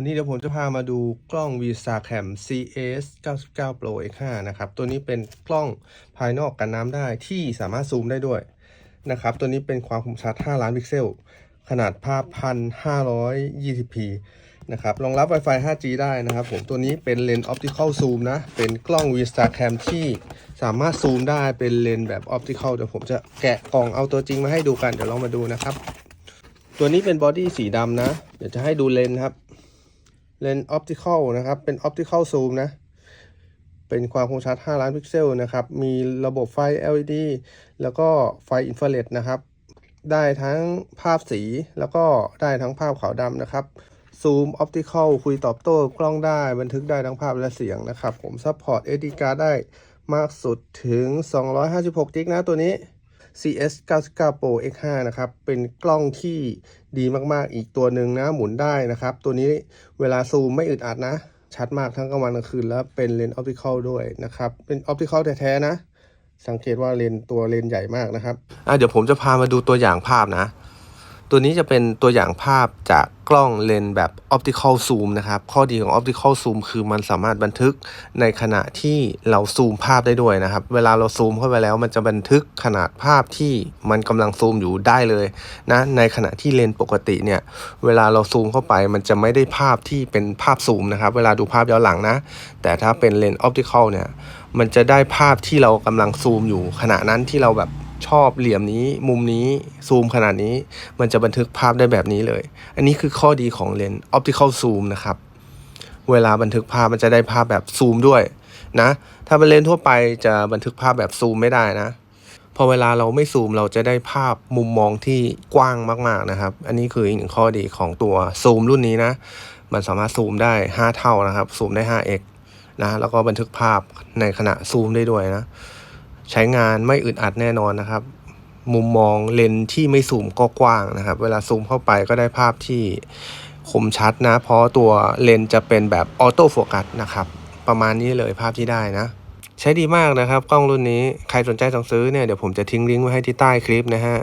วันนี้เดี๋ยวผมจะพามาดูกล้อง VistaCam CS 99 Pro X5 นะครับ ตัวนี้เป็นกล้องภายนอกกันน้ำได้ที่สามารถซูมได้ด้วยนะครับ ตัวนี้เป็นความคมชัด 5 ล้านพิกเซล ขนาดภาพ 1520p นะครับ รองรับ Wi-Fi 5G ได้นะครับผม ตัวนี้เป็นเลนส์ Optical Zoom นะ เป็นกล้อง VistaCam ที่สามารถซูมได้ เป็นเลนส์แบบ Optical เดี๋ยวผมจะแกะกล่องเอาตัวจริงมาให้ดูกัน เดี๋ยวลองมาดูนะครับ ตัวนี้เป็นบอดี้สีดำนะ เดี๋ยวจะให้ดูเลนส์ครับ เลนส์ออปติคอลนะครับ เป็นออปติคอลซูมนะ เป็นความคมชัด 5 ล้านพิกเซลนะครับ มีระบบไฟ LED แล้วก็ไฟอินฟราเรดนะครับ ได้ทั้งภาพสีแล้วก็ได้ทั้งภาพขาวดำนะครับซูมออปติคอลคุยตอบโต้กล้องได้บันทึกได้ทั้งภาพและเสียงนะครับ ผมซัพพอร์ต SD card ได้มากสุดถึง 256จิกนะตัวนี้ CS 99 Pro X5 นะครับ เป็นกล้องที่ดีมากๆ อีกตัวหนึ่งนะ หมุนได้นะครับ ตัวนี้เวลาซูมไม่อึดอัดนะ ชัดมากทั้งกลางวันกลางคืน แล้วเป็นเลนส์ออปติคอลด้วยนะครับ เป็นออปติคอลแท้ๆนะ สังเกตว่าเลนตัวเลนใหญ่มากนะครับ อะเดี๋ยวผมจะพามาดูตัวอย่างภาพนะ ตัวนี้จะเป็นตัวอย่างภาพจากกล้องเลนแบบ Optical Zoom นะครับ ข้อดีของ Optical Zoom คือมันสามารถบันทึกในขณะที่เราซูมภาพได้ด้วยนะครับ เวลาเราซูมเข้าไปแล้ว มันจะบันทึกขนาดภาพที่มันกำลังซูมอยู่ได้เลยนะ ในขณะที่เลนปกติเนี่ย เวลาเราซูมเข้าไป มันจะไม่ได้ภาพที่เป็นภาพซูมนะครับ เวลาดูภาพย้อนหลังนะ แต่ถ้าเป็นเลน Optical เนี่ย มันจะได้ภาพที่เรากำลังซูมอยู่ขณะนั้นที่เราแบบ ชอบเหลี่ยมนี้มุมนี้ซูมขนาดนี้ มันจะบันทึกภาพได้แบบนี้เลย อันนี้คือข้อดีของเลนส์ Optical Zoom นะครับ เวลาบันทึกภาพมันจะได้ภาพแบบซูมด้วยนะ ถ้าเป็นเลนส์ทั่วไปจะบันทึกภาพแบบซูมไม่ได้นะ พอเวลาเราไม่ซูมเราจะได้ภาพมุมมองที่กว้างมากๆนะครับ อันนี้คืออีกหนึ่งข้อดีของตัวซูมรุ่นนี้นะ มันสามารถซูมได้ 5 เท่านะครับ ซูมได้ 5x นะ แล้วก็บันทึกภาพในขณะซูมได้ด้วยนะ ใช้งานไม่อึดอัดแน่นอนนะครับ มุมมองเลนส์ที่ไม่ซูมก็กว้างนะครับ เวลาซูมเข้าไปก็ได้ภาพที่คมชัดนะ เพราะตัวเลนส์จะเป็นแบบออโต้โฟกัสนะครับ ประมาณนี้เลยภาพที่ได้นะ ใช้ดีมากนะครับ กล้องรุ่นนี้ใครสนใจสั่งซื้อเนี่ยเดี๋ยวผมจะทิ้งลิงก์ไว้ให้ที่ใต้คลิปนะฮะ